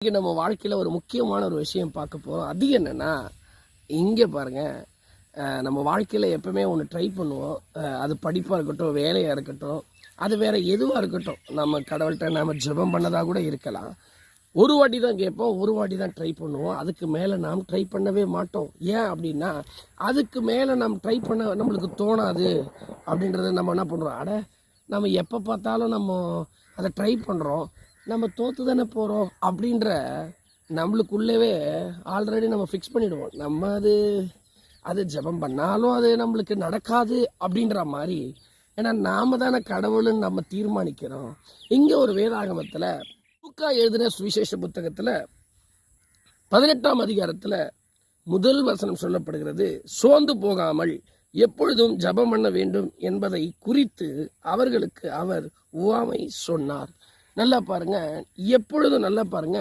இன்றைக்கி நம்ம வாழ்க்கையில் ஒரு முக்கியமான ஒரு விஷயம் பார்க்க போகிறோம் அது என்னென்னா இங்கே பாருங்க நம்ம வாழ்க்கையில் எப்போவுமே ஒன்று ட்ரை பண்ணுவோம். அது படிப்பாக இருக்கட்டும் வேலையாக இருக்கட்டும் அது வேற எதுவாக இருக்கட்டும் நம்ம கடவுள்கிட்ட நம்ம ஜெபம் பண்ணதாக கூட இருக்கலாம். ஒரு வாட்டி தான் கேட்போம் ஒரு வாட்டி தான் ட்ரை பண்ணுவோம். அதுக்கு மேலே நாம் ட்ரை பண்ணவே மாட்டோம். ஏன் அப்படின்னா அதுக்கு மேலே நாம் ட்ரை பண்ண நம்மளுக்கு தோணாது அப்படின்றத நம்ம என்ன பண்ணுறோம் அட நம்ம எப்போ பார்த்தாலும் நம்ம அதை ட்ரை பண்ணுறோம் நம்ம தோற்று தானே போகிறோம் அப்படின்ற நம்மளுக்குள்ளவே ஆல்ரெடி நம்ம ஃபிக்ஸ் பண்ணிடுவோம். நம்ம அது அது ஜெபம் பண்ணாலும் அது நம்மளுக்கு நடக்காது அப்படின்ற மாதிரி. ஏன்னா நாம தானே கடவுள்னு நம்ம தீர்மானிக்கிறோம். இங்கே ஒரு வேதாகமத்தில் புக்கா எழுதின சுவிசேஷ புத்தகத்தில் பதினெட்டாம் அதிகாரத்தில் முதல் வசனம் சொல்லப்படுகிறது சோர்ந்து போகாமல் எப்பொழுதும் ஜெபம் பண்ண வேண்டும் என்பதை குறித்து அவர்களுக்கு அவர் உவாமை சொன்னார். நல்லா பாருங்க. எப்பொழுதும் நல்லா பாருங்க.